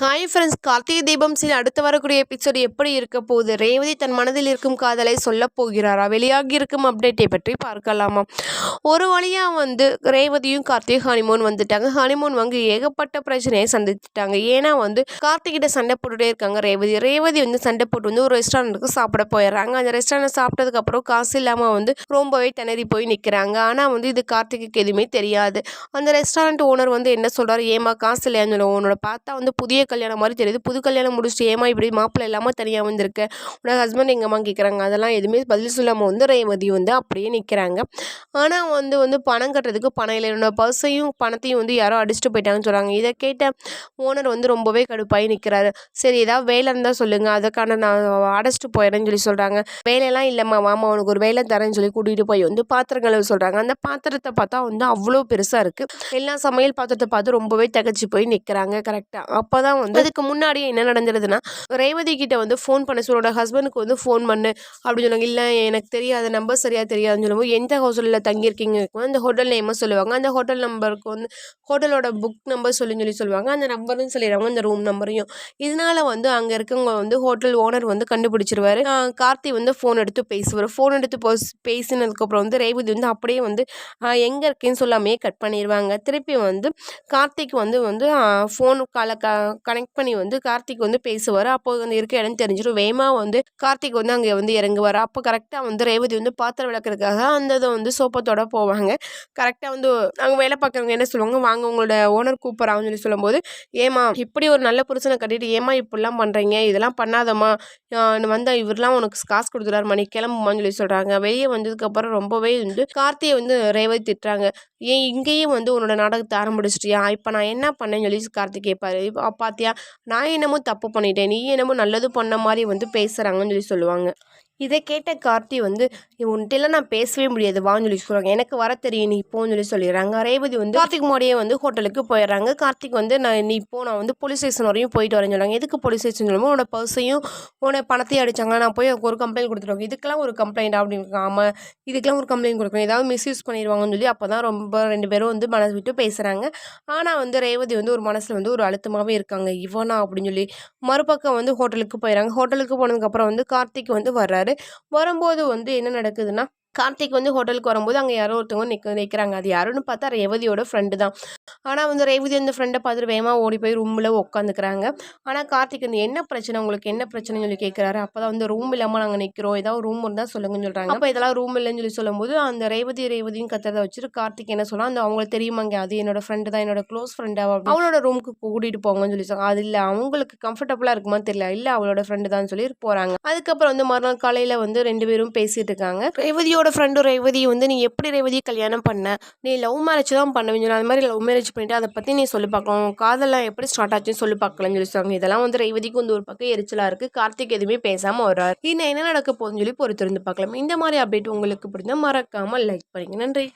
Hi friends Karthigai Deepam scene அடுத்து வரக்கூடிய episode எப்படி இருக்க போகுது? ரேவதி தன் மனதில் இருக்கும் காதலை சொல்ல போகிறாரா? வெளியாகி இருக்கும் அப்டேட்டை பற்றி பார்க்கலாமா? ஒரு வழியாக வந்து ரேவதியும் கார்த்திக் ஹனிமோன் வந்துட்டாங்க. ஹனிமோன் வந்து ஏகப்பட்ட பிரச்சனையை சந்திச்சுட்டாங்க. ஏன்னா வந்து கார்த்திகிட்ட சண்டை போட்டுட்டே இருக்காங்க ரேவதி. ரேவதி வந்து சண்டை போட்டு வந்து ஒரு ரெஸ்டாரண்ட்டுக்கு சாப்பிட போயிடுறாங்க. அந்த ரெஸ்டாரண்ட் சாப்பிட்டதுக்கப்புறம் காசு இல்லாமல் வந்து ரொம்பவே திணறி போய் நிற்கிறாங்க ஆனால் வந்து இது கார்த்திக்கு எதுவுமே தெரியாது. அந்த ரெஸ்டாரண்ட் ஓனர் வந்து என்ன சொல்கிறார் ஏமா காசு இல்லையான்னு சொல்லுவோம் உன்னோட பார்த்தா வந்து புதிய கல்யாணம் மாதிரி தெரியுது. புது கல்யாணம் முடிச்சுட்டு ஏமா இப்படி மாப்பிள்ளை இல்லாமல் தனியாக வந்திருக்க? உனக்கு ஹஸ்பண்ட் எங்கம்மா கேட்குறாங்க அதெல்லாம் எதுவுமே பதில் சொல்லாமல் வந்து ரேவதி வந்து அப்படியே நிற்கிறாங்க ஆனால் வந்து வந்து பணம் கட்டுறதுக்கு பணம் இல்லை. என்னோட பர்ஸையும் பணத்தையும் வந்து யாரோ அடிச்சுட்டு போயிட்டாங்கன்னு சொல்கிறாங்க இதை கேட்ட ஓனர் வந்து ரொம்பவே கடுப்பாகி நிற்கிறாரு சரி ஏதாவது வேலை இருந்தால் சொல்லுங்கள் அதுக்கான நான் அடைச்சிட்டு போயிடறேன்னு சொல்லி சொல்கிறாங்க வேலையெல்லாம் இல்லைம்மா மாமா உனக்கு ஒரு வேலை தரேன்னு சொல்லி கூட்டிகிட்டு போய் வந்து பாத்திரங்களை சொல்கிறாங்க அந்த பாத்திரத்தை பார்த்தா வந்து அவ்வளோ பெருசாக இருக்குது எல்லா சமையல் பாத்திரத்தை பார்த்து ரொம்பவே தகச்சு போய் நிற்கிறாங்க கரெக்டாக அப்போ தான் வந்து அதுக்கு முன்னாடியே என்ன நடந்துருதுன்னா ரேவதி கிட்ட வந்து ஃபோன் பண்ண சொல்லோட ஹஸ்பண்டுக்கு வந்து ஃபோன் பண்ணு அப்படின்னு சொல்லுவாங்க. இல்லை எனக்கு தெரியாது நம்பர் சரியாக தெரியாதுன்னு சொல்லும்போது எந்த ஹோட்டலில் தங்கியிருக்கீங்க? அந்த ஹோட்டல் நேமை சொல்லுவாங்க. அந்த ஹோட்டல் நம்பருக்கு வந்து ஹோட்டலோட புக் நம்பர் சொல்லி சொல்லி சொல்லுவாங்க. அந்த நம்பரும் சொல்லிடுவாங்க அந்த ரூம் நம்பரையும் இதனால வந்து அங்கே இருக்கவங்க வந்து ஹோட்டல் ஓனர் வந்து கண்டுபிடிச்சிருவாரு. கார்த்தி வந்து ஃபோன் எடுத்து பேசுவார். ஃபோன் எடுத்து பேசினதுக்கப்புறம் வந்து ரேவதி வந்து அப்படியே வந்து எங்கே இருக்கேன்னு சொல்லாமையே கட் பண்ணிடுவாங்க திருப்பி வந்து கார்த்திக் வந்து வந்து ஃபோன் காலை க கனெக்ட் பண்ணி வந்து கார்த்திக் வந்து பேசுவார். அப்போ வந்து இருக்க இடம் தெரிஞ்சிடும் வேமா வந்து கார்த்திக் வந்து அங்கே வந்து இறங்குவார். அப்போ கரெக்டாக வந்து ரேவதி வந்து பாத்திரம் விளக்குறதுக்காக அந்த இதை வந்து சோப்பத்தோட போவாங்க. கரெக்டாக வந்து அங்கே வேலை பார்க்குறவங்க என்ன சொல்லுவாங்க? வாங்க உங்களோட ஓனர் கூப்பிட்றாங்கன்னு சொல்லி சொல்லும்போது ஏமா இப்படி ஒரு நல்ல புருஷனை கட்டிட்டு ஏமா இப்படிலாம் பண்ணுறீங்க இதெல்லாம் பண்ணாதம்மா. வந்த இவரெலாம் உனக்கு காசு கொடுத்துறாரு மணி கிளம்புமான்னு சொல்லி சொல்கிறாங்க வெளியே வந்ததுக்கப்புறம் ரொம்பவே வந்து கார்த்தியை வந்து ரேவதி திட்டுறாங்க. ஏன் இங்கேயும் வந்து உன்னோட நாடகத்தை ஆரம்பிச்சிட்டியா? இப்போ நான் என்ன பண்ணேன்னு சொல்லி கார்த்திக் கேட்பாரு. இப்போ பார்த்தியா நான் என்னமோ தப்பு பண்ணிட்டேன். நீ என்னமோ நல்லது பண்ண மாதிரி வந்து பேசுகிறாங்கன்னு சொல்லி சொல்லுவாங்க. இதை கேட்ட கார்த்தி வந்து உன்ட்டெல்லாம் நான் பேசவே முடியாது வான்னு சொல்லி சொல்கிறாங்க எனக்கு வர தெரியும் நீ இப்போன்னு சொல்லி சொல்லிடுறாங்க. ரேவதி வந்து கார்த்திக் மோடியே வந்து ஹோட்டலுக்கு போயிடுறாங்க. கார்த்திக் வந்து நான் நீ இப்போ நான் வந்து போலீஸ் ஸ்டேஷன் வரையும் போயிட்டு வரேன்னு சொல்லுவாங்க எதுக்கு போலீஸ் ஸ்டேஷன் சொல்லுவோம் உன்னோட பர்ஸையும் உன்னோட பணத்தையும் அடித்தாங்க நான் போய் ஒரு கம்ப்ளைண்ட் கொடுத்துருவாங்க இதுக்கெல்லாம் ஒரு கம்ப்ளைண்ட் அப்படின்னு ஆமாம் இதுக்கெல்லாம் ஒரு கம்ப்ளைண்ட் கொடுக்கணும். ஏதாவது மிஸ்யூஸ் பண்ணிடுவாங்கன்னு சொல்லி அப்போ தான் ரொம்ப ரெண்டு பேரும் வந்து மனசு விட்டு பேசுகிறாங்க ஆனால் வந்து ரேவதி வந்து ஒரு மனசில் வந்து ஒரு அழுத்தமாகவே இருக்காங்க. இவனா? அப்படின்னு சொல்லி மறுபக்கம் வந்து ஹோட்டலுக்கு போயிடறாங்க. ஹோட்டலுக்கு போனதுக்கப்புறம் வந்து கார்த்திக் வந்து வர்றாரு. வரும்போது வந்து என்ன நடக்குதுன்னா கார்த்திக் வந்து ஹோட்டலுக்கு வரும்போது அங்கே யாரோ ஒருத்தவங்க நிற்க நிற்கிறாங்க அது யாருன்னு பார்த்தா ரேவதியோட ஃப்ரெண்டு தான். ஆனால் வந்து ரேவதி அந்த ஃப்ரெண்டை பார்த்துட்டு வேகமாக ஓடி போய் ரூமில் உட்காந்துக்கிறாங்க ஆனால் கார்த்திக் வந்து என்ன பிரச்சனை? உங்களுக்கு என்ன பிரச்சனைன்னு சொல்லி கேட்குறாரு அப்போ தான் வந்து ரூம் இல்லாமல் நாங்கள் நிற்கிறோம் ஏதாவது ரூம் இருந்தால் சொல்லுங்கன்னு சொல்கிறாங்க அப்போ இதெல்லாம் ரூம் இல்லைன்னு சொல்லி சொல்லும்போது அந்த ரேவதி ரேவதியும் கத்துறதை வச்சுட்டு கார்த்திக் என்ன சொல்லலாம் அந்த அவங்களுக்கு தெரியுமாங்க அது என்னோட ஃப்ரெண்டு தான். என்னோட க்ளோஸ் ஃப்ரெண்டாக அவளோட ரூமுக்கு கூட்டிகிட்டு போங்கன்னு சொல்லி சொன்னாங்க. அது இல்லை. அவங்களுக்கு கம்ஃபர்டபுளாக இருக்குமான்னு தெரியல. இல்லை அவளோட ஃப்ரெண்டு தான் சொல்லி போகிறாங்க அதுக்கப்புறம் வந்து மறுநாள் காலையில் வந்து ரெண்டு பேரும் பேசிட்டு இருக்காங்க. ரேவதியோட உன்னோட ஃப்ரெண்டு ரேவதி வந்து நீ எப்படி ரேவதி கல்யாணம் பண்ண? நீ லவ் மேரேஜ் தான் பண்ணுவீங்க அது மாதிரி லவ் மேரேஜ் பண்ணிட்டு அதை பற்றி நீ சொல்லி பார்க்கலாம். காதெல்லாம் எப்படி ஸ்டார்ட் ஆச்சுன்னு சொல்லி பார்க்கலாம்னு சொல்லி சொல்லுவாங்க இதெல்லாம் வந்து ரேவதிக்கு வந்து ஒரு பக்கம் எரிச்சலாக இருக்குது கார்த்திக் எதுவுமே பேசாமல் வர்றாரு. இன்னும் என்ன நடக்க போகுதுன்னு சொல்லி பொறுத்திருந்து பார்க்கலாம். இந்த மாதிரி அப்டேட் உங்களுக்கு பிடிச்சா மறக்காமல் லைக் பண்ணுங்க. நன்றி.